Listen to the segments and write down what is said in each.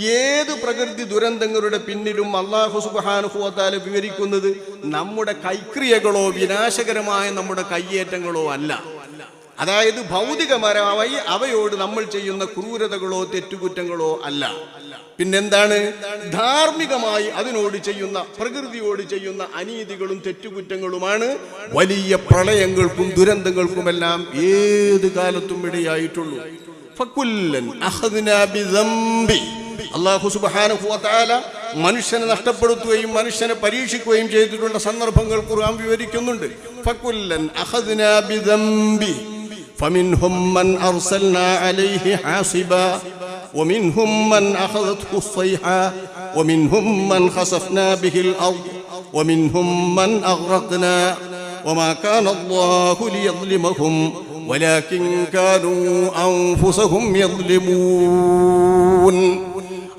ഏത് പ്രകൃതി ദുരന്തങ്ങളുടെ പിന്നിലും അള്ളാഹു സുബാനുഹുവത്താൽ വിവരിക്കുന്നത് നമ്മുടെ കൈക്രിയകളോ വിനാശകരമായ നമ്മുടെ കയ്യേറ്റങ്ങളോ അല്ല. അതായത് ഭൗതികപരമായി അവയോട് നമ്മൾ ചെയ്യുന്ന ക്രൂരതകളോ തെറ്റുകുറ്റങ്ങളോ അല്ല. പിന്നെന്താണ്? ധാർമ്മികമായി അതിനോട് ചെയ്യുന്ന പ്രകൃതിയോട് ചെയ്യുന്ന അനീതികളും തെറ്റുകുറ്റങ്ങളുമാണ്. വലിയ പ്രളയങ്ങൾക്കും ദുരന്തങ്ങൾക്കുമെല്ലാം ഏത് കാലത്തും ഇടയായിട്ടുള്ളൂ. ഫക്കുല്ലൻ അഖദ്നാ ബിദംബി. അല്ലാഹു സുബ്ഹാനഹു വ തആല മനുഷ്യനെ നഷ്ടപ്പെടുത്തുകയും മനുഷ്യനെ പരീക്ഷിക്കുകയും ചെയ്തിട്ടുള്ള സന്ദർഭങ്ങൾ ഖുർആൻ വിവരിക്കുന്നുണ്ട് ഫക്കുല്ലൻ അഖദ്നാ ബിദംബി. فمنهم من أرسلنا عليه حاصبا ومنهم من أخذته الصيحة ومنهم من خسفنا به الأرض ومنهم من أغرقنا وما كان الله ليظلمهم ولكن كانوا أنفسهم يظلمون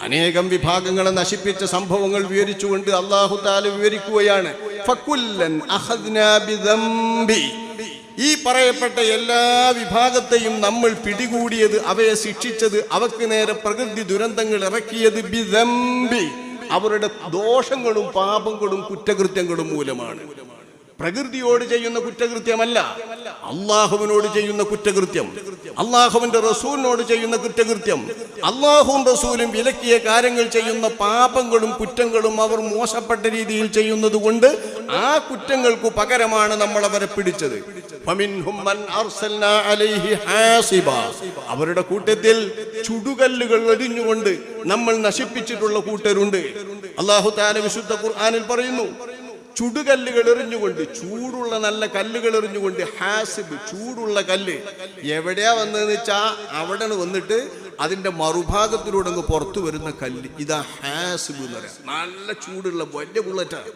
അനേകം വിഭാഗങ്ങളെ നശിപ്പിച്ച സംഭവങ്ങൾ വിവരിച്ചുകൊണ്ട് അള്ളാഹു താല വിവരിക്കുകയാണ് ഫക്കുല്ലൻ അഖദ്നാ ബിദംബി. ഈ പറയപ്പെട്ട എല്ലാ വിഭാഗത്തെയും നമ്മൾ പിടികൂടിയത് അവയെ ശിക്ഷിച്ചത് അവക്ക് നേരെ പ്രകൃതി ദുരന്തങ്ങൾ ഇറക്കിയത് ബിദംബി അവരുടെ ദോഷങ്ങളും പാപങ്ങളും കുറ്റകൃത്യങ്ങളും മൂലമാണ് പ്രകൃതിയോട് ചെയ്യുന്ന കുറ്റകൃത്യമല്ല. അള്ളാഹുവിനോട് ചെയ്യുന്ന കുറ്റകൃത്യം. അള്ളാഹുവിന്റെ റസൂലിനോട് ചെയ്യുന്ന കുറ്റകൃത്യം. അള്ളാഹുവും റസൂലും വിലക്കിയ കാര്യങ്ങൾ ചെയ്യുന്ന പാപങ്ങളും കുറ്റങ്ങളും അവർ മോശപ്പെട്ട രീതിയിൽ ചെയ്യുന്നത് കൊണ്ട് ആ കുറ്റങ്ങൾക്കു പകരമാണ് നമ്മൾ അവരെ പിടിച്ചത്. അവരുടെ കൂട്ടത്തിൽ ചുടുകല്ലുകൾ എറിഞ്ഞുകൊണ്ട് നമ്മൾ നശിപ്പിച്ചിട്ടുള്ള കൂട്ടരുണ്ട്. അള്ളാഹു താല വിശുദ്ധ ഖുർആാനിൽ പറയുന്നു ചുടുകല്ലുകൾ എറിഞ്ഞുകൊണ്ട് ചൂടുള്ള നല്ല കല്ലുകൾ എറിഞ്ഞുകൊണ്ട് ഹാസിബ് ചൂടുള്ള കല്ല് എവിടെയാ വന്നതെന്ന് വെച്ചാ അവിടെ വന്നിട്ട് അതിന്റെ മറുഭാഗത്തിലൂടെ അങ്ങ് പുറത്തു വരുന്ന കല്ല്. ഇതാ ഹാസിബ് എന്ന് പറയാം. നല്ല ചൂടുള്ള വലിയ ബുള്ളറ്റാണ്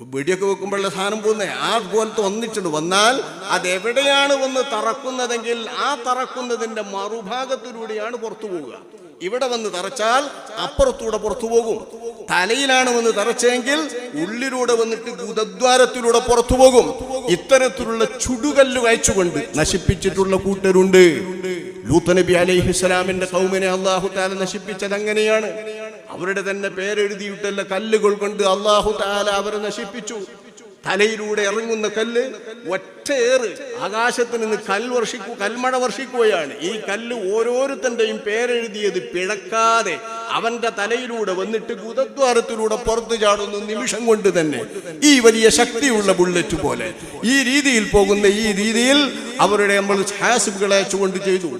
വെടിയൊക്കെ വെക്കുമ്പോഴുള്ള സാധനം പോകുന്നേ ആ പോലത്തെ ഒന്നിച്ചുണ്ട് വന്നാൽ അതെവിടെയാണ് വന്ന് തറക്കുന്നതെങ്കിൽ ആ തറക്കുന്നതിന്റെ മറുഭാഗത്തിലൂടെയാണ് പുറത്തു പോവുക. ഇവിടെ വന്ന് തറച്ചാൽ അപ്പുറത്തൂടെ പുറത്തു പോകും. തലയിലാണ് വന്ന് തറച്ചെങ്കിൽ ഉള്ളിലൂടെ വന്നിട്ട് ഗുദദ്വാരത്തിലൂടെ പുറത്തു പോകും. ഇത്തരത്തിലുള്ള ചുടുകല്ല് അയച്ചുകൊണ്ട് നശിപ്പിച്ചിട്ടുള്ള കൂട്ടരുണ്ട്. ലൂത്ത് നബി അലൈഹിസ്സലാമിന്റെ കൗമിനെ അള്ളാഹു താല നശിപ്പിച്ചത് അങ്ങനെയാണ്. അവരുടെ തന്നെ പേരെഴുതിയിട്ടുള്ള കല്ലുകൾ കൊണ്ട് അള്ളാഹു താല അവരെ നശിപ്പിച്ചു. തലയിലൂടെ ഇറങ്ങുന്ന കല്ല് ഒറ്റയേറ് ആകാശത്ത് നിന്ന് കൽ വർഷിക്കു കൽമഴ വർഷിക്കുകയാണ്. ഈ കല്ല് ഓരോരുത്തന്റെയും പേരെഴുതിയത് പിഴക്കാതെ അവന്റെ തലയിലൂടെ വന്നിട്ട് ഗുദദ്വാരത്തിലൂടെ പുറത്തു ചാടുന്ന നിമിഷം കൊണ്ട് തന്നെ ഈ വലിയ ശക്തിയുള്ള ബുള്ളറ്റ് പോലെ ഈ രീതിയിൽ പോകുന്ന ഈ രീതിയിൽ അവരുടെ നമ്മൾ ഹാസിബുകളെ അയച്ചുകൊണ്ട് ചെയ്തു.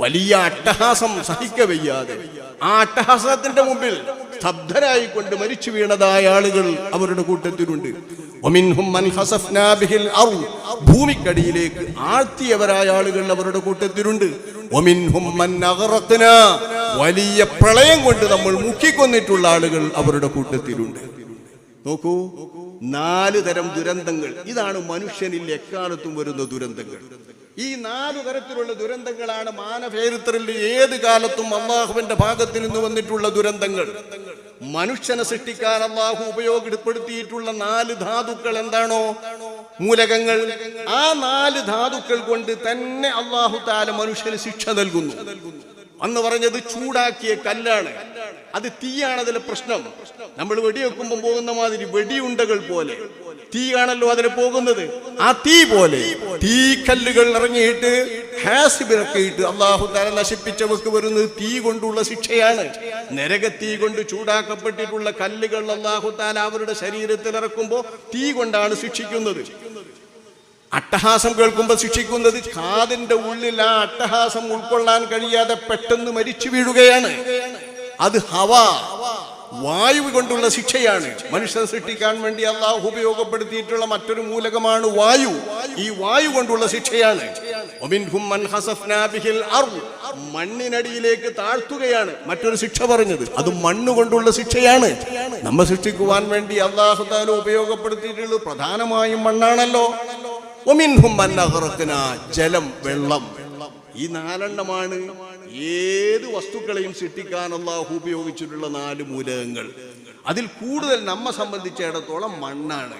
വലിയ അട്ടഹാസം സഹിക്കവയ്യാതെ ആ അട്ടഹാസത്തിന്റെ മുമ്പിൽ സ്തബ്ധരായിക്കൊണ്ട് മരിച്ചു വീണതായ ആളുകൾ അവരുടെ കൂട്ടത്തിലുണ്ട്. ഭൂമിക്കടിയിലേക്ക് ആഴ്ത്തിയവരായ ആളുകൾ അവരുടെ കൂട്ടത്തിലുണ്ട്. വലിയ പ്രളയം കൊണ്ട് നമ്മൾ മുക്കിക്കൊന്നിട്ടുള്ള ആളുകൾ അവരുടെ കൂട്ടത്തിലുണ്ട്. നോക്കൂ നാല് തരം ദുരന്തങ്ങൾ. ഇതാണ് മനുഷ്യനിൽ എക്കാലത്തും വരുന്ന ദുരന്തങ്ങൾ. ഈ നാലു തരത്തിലുള്ള ദുരന്തങ്ങളാണ് മാനഭേരിത്തറിൽ ഏത് കാലത്തും അള്ളാഹുവിന്റെ ഭാഗത്ത് നിന്ന് വന്നിട്ടുള്ള ദുരന്തങ്ങൾ. മനുഷ്യനെ സൃഷ്ടിക്കാൻ അള്ളാഹു ഉപയോഗപ്പെടുത്തിയിട്ടുള്ള നാല് ധാതുക്കൾ എന്താണോ? മൂലകങ്ങൾ. ആ നാല് ധാതുക്കൾ കൊണ്ട് തന്നെ അള്ളാഹു താല മനുഷ്യന് ശിക്ഷ നൽകുന്നു. അന്ന് പറഞ്ഞത് ചൂടാക്കിയ കല്ലാണ്. അത് തീയാണ് അതിലെ പ്രശ്നം. നമ്മൾ വെടിവെക്കുമ്പോൾ പോകുന്ന മാതിരി വെടിയുണ്ടകൾ പോലെ. തീയാണല്ലോ അതിൽ പോകുന്നത്. ആ തീ പോലെ തീ കല്ലുകൾ ഇറങ്ങിയിട്ട് ഹാസിബിറക്കിയിട്ട് അള്ളാഹു തല നശിപ്പിച്ചവർക്ക് വരുന്നത് തീ കൊണ്ടുള്ള ശിക്ഷയാണ്. നരകത്തീ കൊണ്ട് ചൂടാക്കപ്പെട്ടിട്ടുള്ള കല്ലുകൾ അള്ളാഹു താല അവരുടെ ശരീരത്തിൽ ഇറക്കുമ്പോൾ തീ കൊണ്ടാണ് ശിക്ഷിക്കുന്നത്. അട്ടഹാസം കേൾക്കുമ്പോൾ ശിക്ഷിക്കുന്നത് കാതിന്റെ ഉള്ളിൽ ആ അട്ടഹാസം ഉൾക്കൊള്ളാൻ കഴിയാതെ പെട്ടെന്ന് മരിച്ചു വീഴുകയാണ്. അത് ഹവ. വായു കൊണ്ടുള്ള ശിക്ഷയാണ്. മനുഷ്യൻ സൃഷ്ടിക്കാൻ വേണ്ടി അള്ളാഹു ഉപയോഗപ്പെടുത്തിയിട്ടുള്ള മറ്റൊരു മൂലകമാണ് വായു. ഈ വായു കൊണ്ടുള്ള ശിക്ഷയാണ്. മണ്ണിനടിയിലേക്ക് താഴ്ത്തുകയാണ് മറ്റൊരു ശിക്ഷ പറഞ്ഞത്. അത് മണ്ണ് കൊണ്ടുള്ള ശിക്ഷയാണ്. നമ്മെ സൃഷ്ടിക്കുവാൻ വേണ്ടി അള്ളാഹു താല ഉപയോഗപ്പെടുത്തിയിട്ടുള്ളത് പ്രധാനമായും മണ്ണാണല്ലോ. ഒമിൻഹും. ജലം വെള്ളം. ഈ നാലെണ്ണമാണ് ഏത് വസ്തുക്കളെയും സൃഷ്ടിക്കാൻ അള്ളാഹു ഉപയോഗിച്ചിട്ടുള്ള നാല് മൂലകങ്ങൾ. അതിൽ കൂടുതൽ നമ്മെ സംബന്ധിച്ചിടത്തോളം മണ്ണാണ്.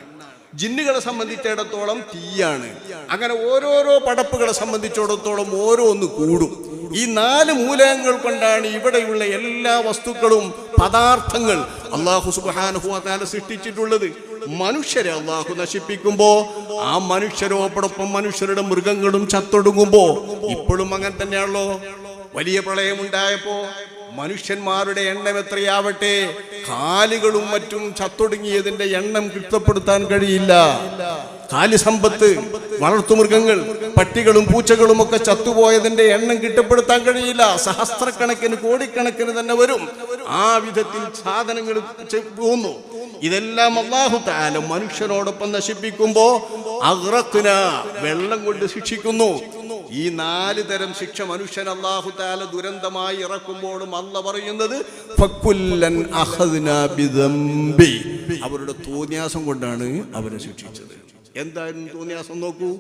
ജിന്നുകളെ സംബന്ധിച്ചിടത്തോളം തീയാണ്. അങ്ങനെ ഓരോരോ പടപ്പുകളെ സംബന്ധിച്ചിടത്തോളം ഓരോന്ന് കൂടും. ഈ നാല് മൂലകങ്ങൾ കൊണ്ടാണ് ഇവിടെയുള്ള എല്ലാ വസ്തുക്കളും പദാർത്ഥങ്ങൾ അള്ളാഹു സുബാനുഭവത്താല സൃഷ്ടിച്ചിട്ടുള്ളത്. മനുഷ്യരെ അള്ളാഹു നശിപ്പിക്കുമ്പോ ആ മനുഷ്യരോടൊപ്പം മനുഷ്യരുടെ മൃഗങ്ങളും ചത്തൊടുങ്ങുമ്പോ ഇപ്പോഴും അങ്ങനെ തന്നെയാണല്ലോ. വലിയ പ്രളയമുണ്ടായപ്പോ മനുഷ്യന്മാരുടെ എണ്ണം എത്രയാവട്ടെ കാലുകളും മറ്റും ചത്തൊടുങ്ങിയതിന്റെ എണ്ണം കിട്ടപ്പെടുത്താൻ കഴിയില്ല. കാലിസമ്പത്ത് വളർത്തുമൃഗങ്ങൾ പട്ടികളും പൂച്ചകളും ഒക്കെ ചത്തുപോയതിന്റെ എണ്ണം കിട്ടപ്പെടുത്താൻ കഴിയില്ല. സഹസ്രക്കണക്കിന് കോടിക്കണക്കിന് തന്നെ വരും. ആ വിധത്തിൽ സാധനങ്ങൾ പോകുന്നു ഇതെല്ലാം അള്ളാഹു താല മനുഷ്യനോടൊപ്പം നശിപ്പിക്കുമ്പോ അഗ്രത്തിന വെള്ളം കൊണ്ട് ശിക്ഷിക്കുന്നു. ഈ നാല് തരം ശിക്ഷ മനുഷ്യൻ അള്ളാഹു താല ദുരന്തമായി ഇറക്കുമ്പോഴും അല്ല പറയുന്നത്. അവരുടെ തോന്യാസം കൊണ്ടാണ് അവരെ ശിക്ഷിച്ചത്. എന്തായാലും തോന്നിയാസം നോക്കൂ.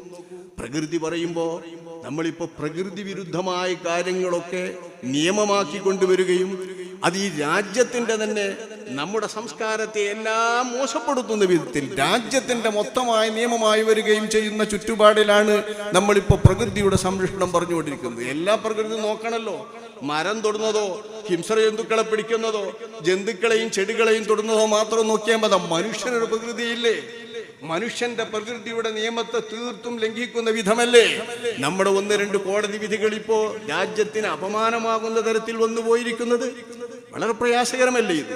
പ്രകൃതി പറയുമ്പോ നമ്മളിപ്പോ പ്രകൃതി വിരുദ്ധമായ കാര്യങ്ങളൊക്കെ നിയമമാക്കി കൊണ്ടുവരികയും അത് ഈ രാജ്യത്തിന്റെ തന്നെ നമ്മുടെ സംസ്കാരത്തെ എല്ലാം മോശപ്പെടുത്തുന്ന വിധത്തിൽ രാജ്യത്തിന്റെ മൊത്തമായ നിയമമായി വരികയും ചെയ്യുന്ന ചുറ്റുപാടിലാണ് നമ്മളിപ്പോ പ്രകൃതിയുടെ സംരക്ഷണം പറഞ്ഞുകൊണ്ടിരിക്കുന്നത്. എല്ലാ പ്രകൃതി നോക്കണല്ലോ. മരം തൊടുന്നതോ ഹിംസ ജന്തുക്കളെ പിടിക്കുന്നതോ ജന്തുക്കളെയും ചെടികളെയും തൊടുന്നതോ മാത്രം നോക്കിയാൽ മതി. മനുഷ്യനൊരു പ്രകൃതിയില്ലേ? മനുഷ്യന്റെ പ്രകൃതിയുടെ നിയമത്തെ തീർത്തും ലംഘിക്കുന്ന വിധമല്ലേ? നമ്മുടെ ഒന്ന് രണ്ട് കോടതി വിധികൾ ഇപ്പോ രാജ്യത്തിന് അപമാനമാകുന്ന തരത്തിൽ വന്നു പോയിരിക്കുന്നത്? വളരെ പ്രയാസകരമല്ലേ ഇത്?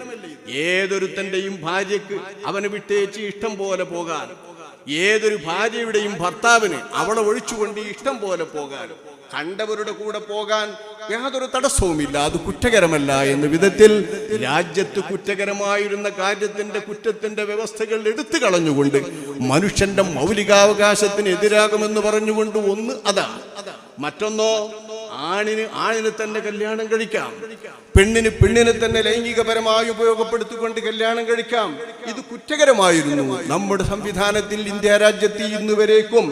ഏതൊരുത്തന്റെയും ഭാര്യക്ക് അവന് വിട്ടേച്ച് ഇഷ്ടം പോലെ പോകാൻ ഏതൊരു ഭാര്യയുടെയും ഭർത്താവിന് അവളെ ഒഴിച്ചുകൊണ്ട് ഇഷ്ടം പോലെ പോകാൻ കണ്ടവരുടെ കൂടെ പോകാൻ യാതൊരു തടസ്സവുമില്ല. അത് കുറ്റകരമല്ല എന്ന വിധത്തിൽ രാജ്യത്ത് കുറ്റകരമായിരുന്ന കാര്യത്തിന്റെ കുറ്റത്തിന്റെ വ്യവസ്ഥകൾ എടുത്തു കളഞ്ഞുകൊണ്ട് മനുഷ്യന്റെ മൗലികാവകാശത്തിന് എതിരാകുമെന്ന് പറഞ്ഞുകൊണ്ട് ഒന്ന് അതാണ്. മറ്റൊന്നോ ആണിന് ആണിന് തന്നെ കല്യാണം കഴിക്കാം. പെണ്ണിന് പെണ്ണിനെ തന്നെ ലൈംഗികപരമായി ഉപയോഗപ്പെടുത്തിക്കൊണ്ട് കല്യാണം കഴിക്കാം. ഇത് കുറ്റകരമായിരുന്നു. നമ്മുടെ സംവിധാനത്തിൽ ഇന്ത്യ രാജ്യത്ത് ഇന്ന് വരേക്കും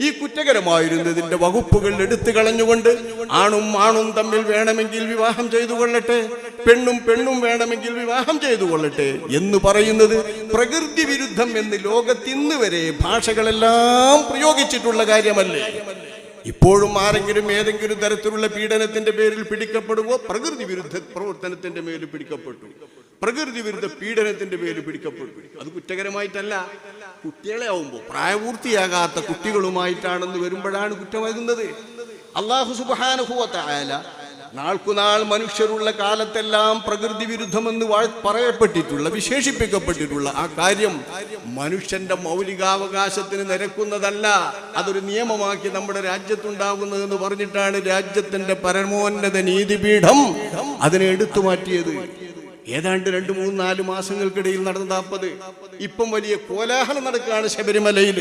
ഈ കുറ്റകരമായിരുന്നതിന്റെ വകുപ്പുകൾ എടുത്തു കളഞ്ഞുകൊണ്ട് ആണും ആണും തമ്മിൽ വേണമെങ്കിൽ വിവാഹം ചെയ്തു കൊള്ളട്ടെ പെണ്ണും പെണ്ണും വേണമെങ്കിൽ വിവാഹം ചെയ്തു കൊള്ളട്ടെ എന്ന് പറയുന്നത് പ്രകൃതി വിരുദ്ധം എന്ന് ലോകത്തിന്ന് വരെ ഭാഷകളെല്ലാം പ്രയോഗിച്ചിട്ടുള്ള കാര്യമല്ലേ? ഇപ്പോഴും ആരെങ്കിലും ഏതെങ്കിലും തരത്തിലുള്ള പീഡനത്തിന്റെ പേരിൽ പിടിക്കപ്പെടുവോ? പ്രകൃതി വിരുദ്ധ പ്രവർത്തനത്തിന്റെ മേൽ പിടിക്കപ്പെട്ടു. പ്രകൃതി വിരുദ്ധ പീഡനത്തിന്റെ പേരിൽ പിടിക്കപ്പെട്ടു. അത് കുറ്റകരമായിട്ടല്ല. കുട്ടികളെ ആവുമ്പോൾ പ്രായപൂർത്തിയാകാത്ത കുട്ടികളുമായിട്ടാണെന്ന് വരുമ്പോഴാണ് കുറ്റമാകുന്നത് അള്ളാഹു സുബാനുഭവത്തായാല നാൾക്കുനാൾ മനുഷ്യരുള്ള കാലത്തെല്ലാം പ്രകൃതി വിരുദ്ധമെന്ന് പറയപ്പെട്ടിട്ടുള്ള വിശേഷിപ്പിക്കപ്പെട്ടിട്ടുള്ള ആ കാര്യം മനുഷ്യന്റെ മൗലികാവകാശത്തിന് നിരക്കുന്നതല്ല. അതൊരു നിയമമാക്കി നമ്മുടെ രാജ്യത്തുണ്ടാകുന്നതെന്ന് പറഞ്ഞിട്ടാണ് രാജ്യത്തിന്റെ പരമോന്നത നീതിപീഠം അതിനെ എടുത്തു മാറ്റിയത്. ഏതാണ്ട് രണ്ട് മൂന്ന് നാല് മാസങ്ങൾക്കിടയിൽ നടന്നതാപ്പത് ഇപ്പം വലിയ കോലാഹലം നടക്കുകയാണ് ശബരിമലയിൽ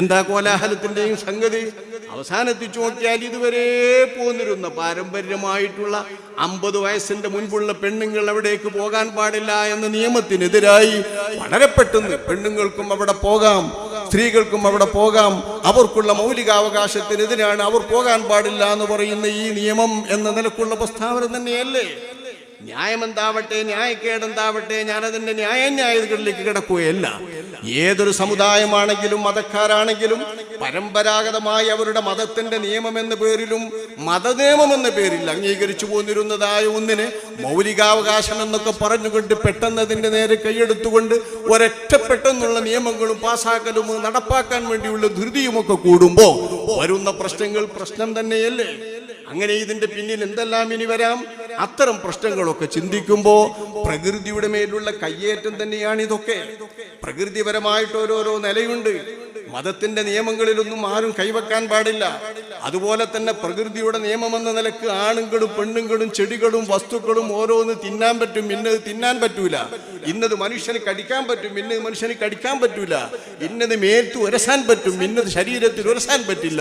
എന്താ കോലാഹലത്തിന്റെയും സംഗതി? അവസാനെത്തിച്ചു നോക്കിയാൽ ഇതുവരെ പോന്നിരുന്ന പാരമ്പര്യമായിട്ടുള്ള അമ്പത് വയസ്സിന്റെ മുൻപുള്ള പെണ്ണുങ്ങൾ അവിടേക്ക് പോകാൻ പാടില്ല എന്ന നിയമത്തിനെതിരായി വളരെ പെട്ടെന്ന് പെണ്ണുങ്ങൾക്കും അവിടെ പോകാം സ്ത്രീകൾക്കും അവിടെ പോകാം. അവർക്കുള്ള മൗലികാവകാശത്തിനെതിരാണ് അവർ പോകാൻ പാടില്ല എന്ന് പറയുന്ന ഈ നിയമം എന്ന നിലക്കുള്ള പ്രസ്താവന തന്നെയല്ലേ? ന്യായമെന്താവട്ടെ ന്യായക്കേടെന്താവട്ടെ ഞാനതിന്റെ ന്യായന്യായതകളിലേക്ക് കിടക്കുകയല്ല. ഏതൊരു സമുദായമാണെങ്കിലും മതക്കാരാണെങ്കിലും പരമ്പരാഗതമായി അവരുടെ മതത്തിന്റെ നിയമം എന്ന പേരിലും മതനിയമം എന്ന പേരിൽ അംഗീകരിച്ചു പോന്നിരുന്നതായ ഒന്നിന് മൗലികാവകാശം എന്നൊക്കെ പറഞ്ഞുകൊണ്ട് പെട്ടെന്ന് അതിന്റെ നേരെ കൈയെടുത്തുകൊണ്ട് ഒരൊറ്റ പെട്ടെന്നുള്ള നിയമങ്ങളും പാസാക്കലും നടപ്പാക്കാൻ വേണ്ടിയുള്ള ധൃതിയുമൊക്കെ കൂടുമ്പോൾ വരുന്ന പ്രശ്നങ്ങൾ പ്രശ്നം തന്നെയല്ലേ? അങ്ങനെ ഇതിന്റെ പിന്നിൽ എന്തെല്ലാം ഇനി വരാം? അത്തരം പ്രശ്നങ്ങളൊക്കെ ചിന്തിക്കുമ്പോ പ്രകൃതിയുടെ മേലുള്ള കയ്യേറ്റം തന്നെയാണ് ഇതൊക്കെ. പ്രകൃതിപരമായിട്ട് ഓരോരോ നിലയുണ്ട്. മതത്തിന്റെ നിയമങ്ങളിലൊന്നും ആരും കൈവെക്കാൻ പാടില്ല. അതുപോലെ തന്നെ പ്രകൃതിയുടെ നിയമമെന്ന നിലയ്ക്ക് ആണുങ്ങളും പെണ്ണുങ്ങളും ചെടികളും വസ്തുക്കളും ഓരോന്ന് തിന്നാൻ പറ്റും ഇന്നത് തിന്നാൻ പറ്റൂല. ഇന്നത് മനുഷ്യന് കടിക്കാൻ പറ്റും ഇന്നത് മനുഷ്യന് കടിക്കാൻ പറ്റൂല. ഇന്നത് മേൽത്ത് ഉരസാൻ പറ്റും ഇന്നത് ശരീരത്തിൽ ഉരസാൻ പറ്റില്ല.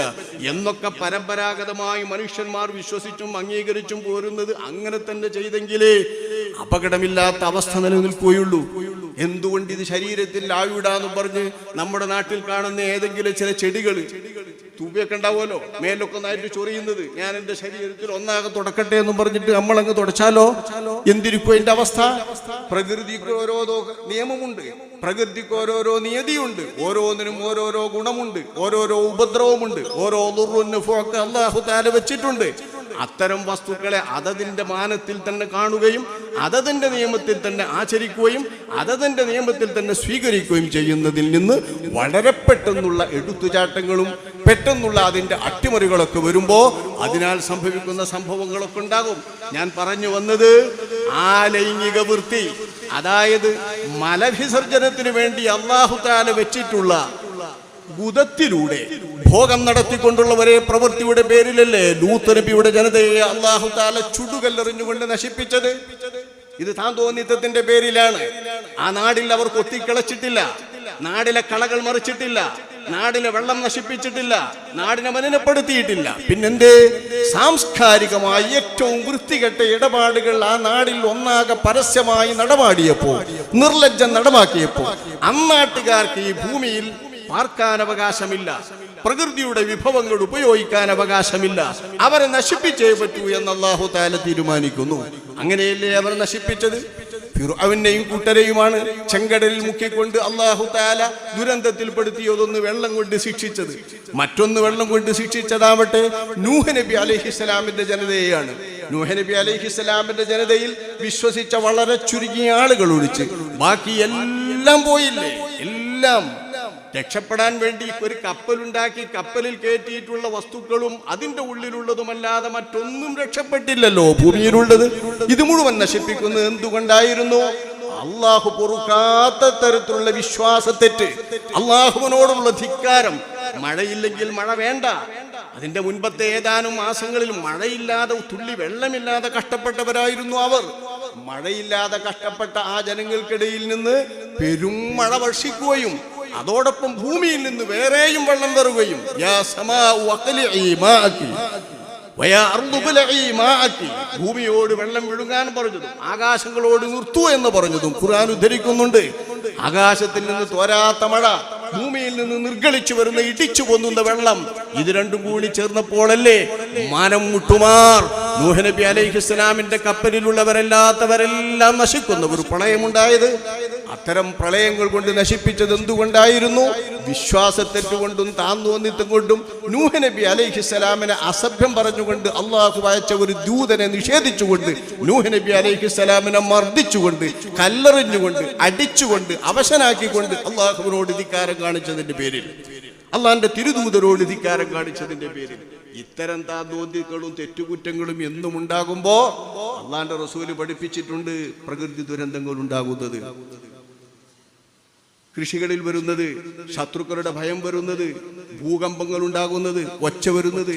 എന്നൊക്കെ പരമ്പരാഗതമായി മനുഷ്യന്മാർ വിശ്വസിച്ചും അംഗീകരിച്ചും പോരുന്നത് അങ്ങനെ തന്നെ ചെയ്തെങ്കിലേ അപകടമില്ലാത്ത അവസ്ഥ നിലനിൽക്കുകയുള്ളൂ. എന്തുകൊണ്ട് ഇത് ശരീരത്തിൽ ആയുടാന്ന് പറഞ്ഞ് നമ്മുടെ നാട്ടിൽ കാണുന്ന ഏതെങ്കിലും ചില ചെടികൾ തൂപ്പിയൊക്കെ ഉണ്ടാവുമല്ലോ? മേലൊക്കെ ഒന്നായിട്ട് ചൊറിയുന്നത്. ഞാൻ എന്റെ ശരീരത്തിൽ ഒന്നാകെ തുടക്കട്ടെ എന്ന് പറഞ്ഞിട്ട് നമ്മളങ്ങ് തുടച്ചാലോ? എന്തിരിക്കും എന്റെ അവസ്ഥ? പ്രകൃതിക്ക് ഓരോ നിയമമുണ്ട്. പ്രകൃതിക്ക് ഓരോരോ നിയതിയുണ്ട്. ഓരോന്നിനും ഓരോരോ ഗുണമുണ്ട്. ഓരോരോ ഉപദ്രവമുണ്ട്. ഓരോ ദുർവന്നുഫൊക്കെ അള്ളാഹു താല വെച്ചിട്ടുണ്ട്. അത്തരം വസ്തുക്കളെ അതതിന്റെ മാനത്തിൽ തന്നെ കാണുകയും അതതിന്റെ നിയമത്തിൽ തന്നെ ആചരിക്കുകയും അതതിന്റെ നിയമത്തിൽ തന്നെ സ്വീകരിക്കുകയും ചെയ്യുന്നതിൽ നിന്ന് വളരെ പെട്ടെന്നുള്ള എടുത്തുചാട്ടങ്ങളും പെട്ടെന്നുള്ള അതിന്റെ അട്ടിമറികളൊക്കെ വരുമ്പോൾ അതിനാൽ സംഭവിക്കുന്ന സംഭവങ്ങളൊക്കെ ഉണ്ടാകും. ഞാൻ പറഞ്ഞു വന്നത് ആ ലൈംഗിക വൃത്തി അതായത് മലവിസർജനത്തിന് വേണ്ടി അള്ളാഹു താല വെച്ചിട്ടുള്ള ഗുതത്തിലൂടെ ഭോഗം നടത്തിക്കൊണ്ടുള്ള ഒരേ പ്രവൃത്തിയുടെ പേരിലല്ലേ ലൂത്ത് നബിയുടെ ജനതയെ അള്ളാഹു താല ചുടുകല്ലെറിഞ്ഞുകൊണ്ട് നശിപ്പിച്ചത്? ഇത് താൻ പേരിലാണ്. ആ നാടിൽ അവർ കൊത്തിക്കളച്ചിട്ടില്ല നാടിലെ കളകൾ മറിച്ചിട്ടില്ല. നാടിലെ വെള്ളം നശിപ്പിച്ചിട്ടില്ല. നാടിനെ മലിനപ്പെടുത്തിയിട്ടില്ല. പിന്നെന്തേ? സാംസ്കാരികമായി ഏറ്റവും വൃത്തികെട്ട ഇടപാടുകൾ ആ നാടിൽ ഒന്നാകെ പരസ്യമായി നടപാടിയപ്പോ നിർലജ്ജം നടമാക്കിയപ്പോൾ അന്നാട്ടുകാർക്ക് ഈ ഭൂമിയിൽ പാർക്കാൻ അവകാശമില്ല പ്രകൃതിയുടെ വിഭവങ്ങൾ ഉപയോഗിക്കാൻ അവകാശമില്ല. അവരെ നശിപ്പിച്ചേ പറ്റൂ എന്ന് അള്ളാഹു താല തീരുമാനിക്കുന്നു. അങ്ങനെയല്ലേ അവർ നശിപ്പിച്ചത്? അവനെയും കൂട്ടരെയുമാണ് ചെങ്കടലിൽ മുക്കിക്കൊണ്ട് അള്ളാഹു താല ദുരന്തത്തിൽപ്പെടുത്തിയതൊന്ന് വെള്ളം കൊണ്ട് ശിക്ഷിച്ചത്. മറ്റൊന്ന് വെള്ളം കൊണ്ട് ശിക്ഷിച്ചതാവട്ടെ നൂഹ് നബി അലഹിസ്സലാമിന്റെ ജനതയെയാണ്. നൂഹ് നബി അലഹിസ്സലാമിന്റെ ജനതയിൽ വിശ്വസിച്ച വളരെ ചുരുങ്ങിയ ആളുകൾ ഒഴിച്ച് ബാക്കി എല്ലാം പോയില്ലേ? എല്ലാം രക്ഷപ്പെടാൻ വേണ്ടി ഒരു കപ്പലുണ്ടാക്കി കപ്പലിൽ കയറ്റിയിട്ടുള്ള വസ്തുക്കളും അതിന്റെ ഉള്ളിലുള്ളതുമല്ലാതെ മറ്റൊന്നും രക്ഷപ്പെട്ടില്ലല്ലോ. ഭൂമിയിലുള്ളത് ഇത് മുഴുവൻ നശിപ്പിക്കുന്നത് എന്തുകൊണ്ടായിരുന്നു? അള്ളാഹു പൊറുക്കാത്ത തരത്തിലുള്ള വിശ്വാസത്തെറ്റ്. അള്ളാഹുവിനോടുള്ള ധിക്കാരം. മഴയില്ലെങ്കിൽ മഴ വേണ്ട. അതിന്റെ മുൻപത്തെ ഏതാനും മാസങ്ങളിൽ മഴയില്ലാതെ തുള്ളി വെള്ളമില്ലാതെ കഷ്ടപ്പെട്ടവരായിരുന്നു അവർ. മഴയില്ലാതെ കഷ്ടപ്പെട്ട ആ ജനങ്ങൾക്കിടയിൽ നിന്ന് പെരും മഴ വർഷിക്കുകയും അതോടൊപ്പം ഭൂമിയിൽ നിന്ന് വേറെയും വെള്ളം വരുകയും ഭൂമിയോട് വെള്ളം വിഴുങ്ങാൻ പറഞ്ഞതും ആകാശങ്ങളോട് നിർത്തു എന്ന് പറഞ്ഞതും ഖുർആൻ ഉദ്ധരിക്കുന്നുണ്ട്. ആകാശത്തിൽ നിന്ന് തോരാത്ത മഴ ഭൂമിയിൽ നിന്ന് നിർഗളിച്ചു വരുന്ന ഇടിച്ചു പൊന്നുന്ന വെള്ളം ഇത് രണ്ടും കൂടി ചേർന്നപ്പോഴല്ലേ മാനം മുട്ടുമാർ. നൂഹനബി അലൈഹിസ്സലാമിന്റെ കപ്പലിലുള്ളവരല്ലാത്തവരെല്ലാം നശിക്കുന്ന ഒരു പ്രളയമുണ്ടായത് അത്തരം പ്രളയങ്ങൾ കൊണ്ട് നശിപ്പിച്ചത് എന്തുകൊണ്ടായിരുന്നു? വിശ്വാസത്തെറ്റുകൊണ്ടും താൻ തോന്നിത്തും കൊണ്ടും നൂഹനബി അലൈഹിസ്സലാമിനെ അസഭ്യം പറഞ്ഞുകൊണ്ട് അള്ളാഹു വായിച്ച ഒരു ദൂതനെ നിഷേധിച്ചുകൊണ്ട് നൂഹനബി അലൈഹിസ്സലാമിനെ മർദ്ദിച്ചുകൊണ്ട് കല്ലെറിഞ്ഞുകൊണ്ട് അടിച്ചുകൊണ്ട് അവശനാക്കിക്കൊണ്ട് അള്ളാഹുവിനോട് ധിക്കാരം കാണിച്ചതിന്റെ പേരിൽ. അള്ളാന്റെ തിരുദൂതരോട് ധിക്കാരം കാണിച്ചതിന്റെ പേരിൽ. ഇത്തരം താന്തോന്തികളും തെറ്റുകുറ്റങ്ങളും എന്നും ഉണ്ടാകുമ്പോ അള്ളാന്റെ റസൂൽ പഠിപ്പിച്ചിട്ടുണ്ട് പ്രകൃതി ദുരന്തങ്ങൾ ഉണ്ടാകുന്നത്. കൃഷികളിൽ വരുന്നത് ശത്രുക്കളുടെ ഭയം വരുന്നത് ഭൂകമ്പങ്ങൾ ഉണ്ടാകുന്നത് ഒച്ച വരുന്നത്.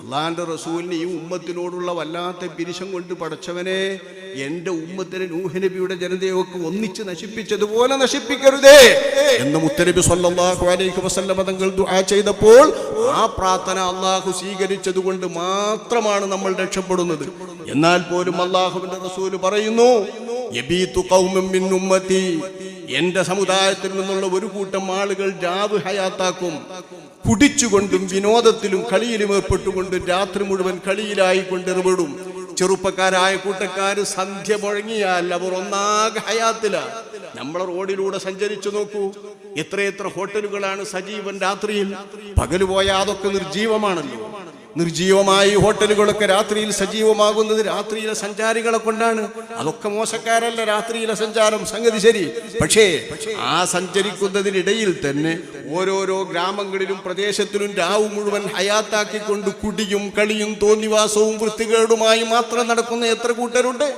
അള്ളാന്റെ റസൂലിന് ഈ ഉമ്മത്തിനോടുള്ള വല്ലാത്ത പിരിശം കൊണ്ട് പടച്ചവനെ എന്റെ ഉമ്മത്തിന് നൂഹനബിയുടെ ജനതയൊക്കെ ഒന്നിച്ച് നശിപ്പിച്ചതുപോലെ നശിപ്പിക്കരുതേ എന്ന് മുത്തനബി സല്ലല്ലാഹു അലൈഹി വസല്ലം തങ്ങൾ ദുആ ചെയ്തപ്പോൾ ആ പ്രാർത്ഥന അള്ളാഹു സ്വീകരിച്ചത് കൊണ്ട് മാത്രമാണ് നമ്മൾ രക്ഷപ്പെടുന്നത്. എന്നാൽ പോലും അള്ളാഹുവിന്റെ റസൂൽ പറയുന്നു എന്റെ സമുദായത്തിൽ നിന്നുള്ള ഒരു കൂട്ടം ആളുകൾ രാവ് ഹയാത്താക്കും. കുടിച്ചുകൊണ്ടും വിനോദത്തിലും കളിയിലും ഏർപ്പെട്ടുകൊണ്ടും രാത്രി മുഴുവൻ കളിയിലായി കൊണ്ടിടപെടും ചെറുപ്പക്കാരായ കൂട്ടക്കാർ സന്ധ്യ മുഴങ്ങിയാൽ അവർ ഒന്നാകെ ഹയാത്തില. നമ്മൾ റോഡിലൂടെ സഞ്ചരിച്ചു നോക്കൂ. എത്രയെത്ര ഹോട്ടലുകളാണ് സജീവൻ രാത്രിയിൽ. പകൽ പോയാൽ അതൊക്കെ നിർജീവമാണല്ലോ. നിർജീവമായി ഹോട്ടലുകളൊക്കെ രാത്രിയിൽ സജീവമാകുന്നത് രാത്രിയിലെ സഞ്ചാരികളെ കൊണ്ടാണ്. അതൊക്കെ മോശക്കാരല്ല രാത്രിയിലെ സഞ്ചാരം. സംഗതി ശരി. പക്ഷേ ആ സഞ്ചരിക്കുന്നതിനിടയിൽ തന്നെ ഓരോരോ ഗ്രാമങ്ങളിലും പ്രദേശത്തിലും രാവ് മുഴുവൻ ഹയാത്താക്കിക്കൊണ്ട് കുടിയും കളിയും തോന്നിവാസവും വൃത്തികേടുമായി മാത്രം നടക്കുന്ന എത്ര കൂട്ടരുണ്ട്?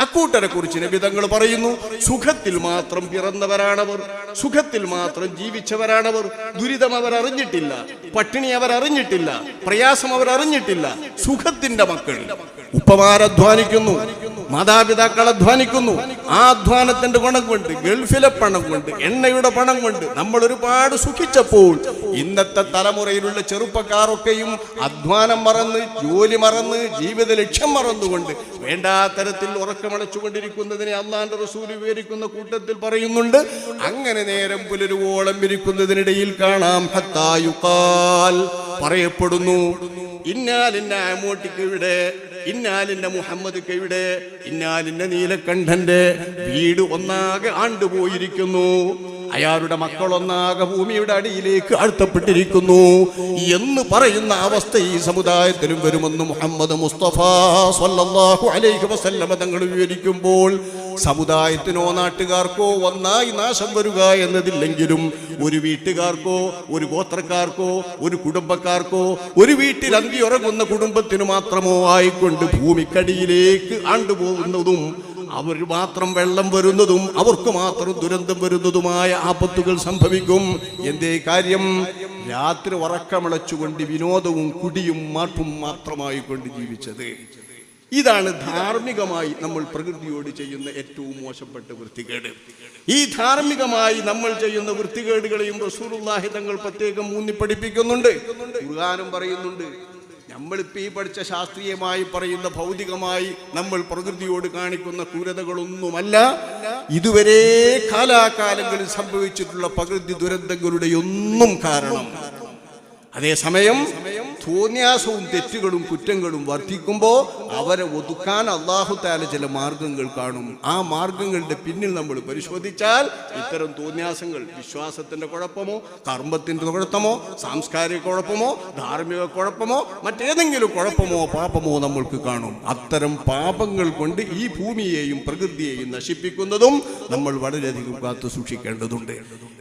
അക്കൂട്ടരെ കുറിച്ച് നബിതങ്ങൾ പറയുന്നു സുഖത്തിൽ മാത്രം പിറന്നവരാണവർ സുഖത്തിൽ മാത്രം ജീവിച്ചവരാണവർ. ദുരിതം അവർ അറിഞ്ഞിട്ടില്ല പട്ടിണി അവർ അറിഞ്ഞിട്ടില്ല പ്രയാസം അവർ അറിഞ്ഞിട്ടില്ല. സുഖത്തിന്റെ മക്കൾ. ഉപ്പമാരധ്വാനിക്കുന്നു മാതാപിതാക്കൾ അധ്വാനിക്കുന്നു. ആ അധ്വാനത്തിന്റെ പണം കൊണ്ട് ഗൾഫിലെ പണം കൊണ്ട് എണ്ണയുടെ പണം കൊണ്ട് നമ്മൾ ഒരുപാട് സുഖിച്ചപ്പോൾ ഇന്നത്തെ തലമുറയിലുള്ള ചെറുപ്പക്കാരൊക്കെയും അധ്വാനം മറന്ന് ജോലി മറന്ന് ജീവിത ലക്ഷ്യം മറന്നുകൊണ്ട് വേണ്ടാത്തരത്തിൽ ഉറക്കമടച്ചുകൊണ്ടിരിക്കുന്നതിനെ അള്ളാന്റെ റസൂൽ വിവരിക്കുന്ന കൂട്ടത്തിൽ പറയുന്നുണ്ട്. അങ്ങനെ നേരം പുലരുവോളം ഇരിക്കുന്നതിനിടയിൽ കാണാം. പറയപ്പെടുന്നു ഇന്നാലിന്ന അമോട്ടിക്ക് ഇവിടെ ഇന്നാലിന്റെ മുഹമ്മദ് ഇവിടെ ഇന്നാലിന്റെ നീലക്കണ്ഠന്റെ വീട് ഒന്നാകെ ആണ്ടുപോയിരിക്കുന്നു. അയാളുടെ മക്കളൊന്നാകെ ഭൂമിയുടെ അടിയിലേക്ക് ആഴ്ത്തപ്പെട്ടിരിക്കുന്നു. എന്ന് പറയുന്ന അവസ്ഥ ഈ സമുദായത്തിലും വരുമെന്ന് മുഹമ്മദ് മുസ്തഫ സല്ലല്ലാഹു അലൈഹി വസല്ലമ തങ്ങൾ വിവരിക്കുമ്പോൾ സമുദായത്തിനോ നാട്ടുകാർക്കോ ഒന്നായി നാശം വരിക എന്നതില്ലെങ്കിലും ഒരു വീട്ടുകാർക്കോ ഒരു ഗോത്രക്കാർക്കോ ഒരു കുടുംബക്കാർക്കോ ഒരു വീട്ടിൽ അന്തിയുറങ്ങുന്ന കുടുംബത്തിനു മാത്രമോ ആയിക്കൊണ്ട് ഭൂമിക്കടിയിലേക്ക് ആണ്ടുപോകുന്നതും അവർ മാത്രം വെള്ളം വരുന്നതും അവർക്ക് മാത്രം ദുരന്തം വരുന്നതുമായ ആപത്തുകൾ സംഭവിക്കും. എന്തേ കാര്യം? രാത്രി ഉറക്കമിളച്ചുകൊണ്ട് വിനോദവും കുടിയും മാട്ടും മാത്രമായിക്കൊണ്ട് ജീവിച്ചത്. ഇതാണ് ധാർമ്മികമായി നമ്മൾ പ്രകൃതിയോട് ചെയ്യുന്ന ഏറ്റവും മോശപ്പെട്ട വൃത്തികേട്. ഈ ധാർമ്മികമായി നമ്മൾ ചെയ്യുന്ന വൃത്തികേടുകളെയും റസൂലുള്ളാഹി തങ്ങൾ പ്രത്യേകം ഊന്നി പഠിപ്പിക്കുന്നുണ്ട് ഖുർആാനും പറയുന്നുണ്ട് നമ്മളിപ്പോൾ ഈ പഠിച്ച ശാസ്ത്രീയമായി പറയുന്ന ഭൗതികമായി നമ്മൾ പ്രകൃതിയോട് കാണിക്കുന്ന ക്രൂരതകളൊന്നുമല്ല. ഇതുവരെ കാലാകാലങ്ങളിൽ സംഭവിച്ചിട്ടുള്ള പ്രകൃതി ദുരന്തങ്ങളുടെ ഒന്നും കാരണം. അതേസമയം തോന്യാസവും തെറ്റുകളും കുറ്റങ്ങളും വർദ്ധിക്കുമ്പോൾ അവരെ ഒതുക്കാൻ അള്ളാഹു താല ചില മാർഗങ്ങൾ കാണും. ആ മാർഗങ്ങളുടെ പിന്നിൽ നമ്മൾ പരിശോധിച്ചാൽ ഇത്തരം തോന്യാസങ്ങൾ വിശ്വാസത്തിന്റെ കുഴപ്പമോ കർമ്മത്തിന്റെ കുഴപ്പമോ സാംസ്കാരിക കുഴപ്പമോ ധാർമ്മിക കുഴപ്പമോ മറ്റേതെങ്കിലും കുഴപ്പമോ പാപമോ നമ്മൾക്ക് കാണും. അത്തരം പാപങ്ങൾ കൊണ്ട് ഈ ഭൂമിയെയും പ്രകൃതിയെയും നശിപ്പിക്കുന്നതും നമ്മൾ വളരെയധികം കാത്തു സൂക്ഷിക്കേണ്ടതുണ്ട്.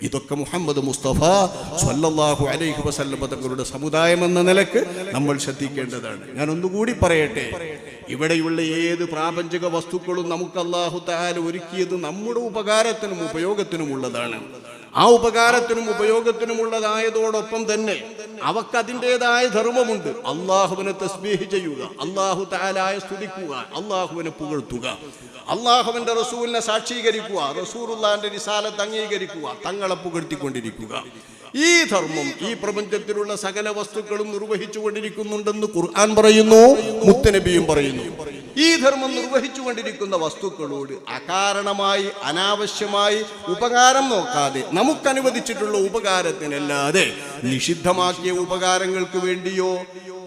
ഇതൊക്കെ മുഹമ്മദ് മുസ്തഫ സ്വല്ലല്ലാഹു അലൈഹി വസല്ലമ തങ്ങളുടെ സമുദായം എന്ന നിലയ്ക്ക് നമ്മൾ ശ്രദ്ധിക്കേണ്ടതാണ്. ഞാൻ ഒന്നുകൂടി പറയട്ടെ. ഇവിടെയുള്ള ഏത് പ്രാപഞ്ചിക വസ്തുക്കളും നമുക്ക് അള്ളാഹു താല ഒരുക്കിയത് നമ്മുടെ ഉപകാരത്തിനും ഉപയോഗത്തിനും ഉള്ളതാണ്. ആ ഉപകാരത്തിനും ഉപയോഗത്തിനുമുള്ളതായതോടൊപ്പം തന്നെ അവക്ക് അതിന്റെതായ ധർമ്മമുണ്ട്. അള്ളാഹുവിനെ തസ്ബീഹ് ചെയ്യുക അള്ളാഹു താലായ സ്തുതിക്കുക അള്ളാഹുവിനെ പുകഴ്ത്തുക അള്ളാഹുവിന്റെ റസൂലിനെ സാക്ഷീകരിക്കുക റസൂറുല്ലാന്റെ നിസാലത്ത് അംഗീകരിക്കുക തങ്ങളെ പുകഴ്ത്തിക്കൊണ്ടിരിക്കുക. ഈ ധർമ്മം ഈ പ്രപഞ്ചത്തിലുള്ള സകല വസ്തുക്കളും നിർവഹിച്ചു കൊണ്ടിരിക്കുന്നുണ്ടെന്ന് ഖുർആൻ പറയുന്നു മുത്തനബിയും പറയുന്നു. ഈ ധർമ്മം നിർവഹിച്ചു കൊണ്ടിരിക്കുന്ന വസ്തുക്കളോട് അകാരണമായി അനാവശ്യമായി ഉപകാരം നോക്കാതെ നമുക്ക് അനുവദിച്ചിട്ടുള്ള ഉപകാരത്തിനല്ലാതെ നിഷിദ്ധമാക്കിയ ഉപകാരങ്ങൾക്ക് വേണ്ടിയോ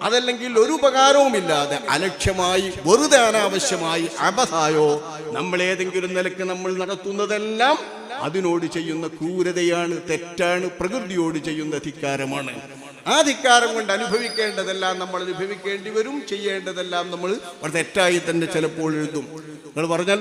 അതല്ലെങ്കിൽ ഒരു ഉപകാരവുമില്ലാതെ അലക്ഷ്യമായി വെറുതെ അനാവശ്യമായി അബതായോ നമ്മൾ ഏതെങ്കിലും നിലയ്ക്ക് നമ്മൾ നടത്തുന്നതെല്ലാം അതിനോട് ചെയ്യുന്ന ക്രൂരതയാണ് തെറ്റാണ് പ്രകൃതിയോട് ചെയ്യുന്ന ധിക്കാരമാണ്. ആ ധിക്കാരം കൊണ്ട് അനുഭവിക്കേണ്ടതെല്ലാം നമ്മൾ അനുഭവിക്കേണ്ടി വരും ചെയ്യേണ്ടതെല്ലാം നമ്മൾ തെറ്റായി തന്നെ ചിലപ്പോൾ എഴുതും. നിങ്ങൾ പറഞ്ഞാൽ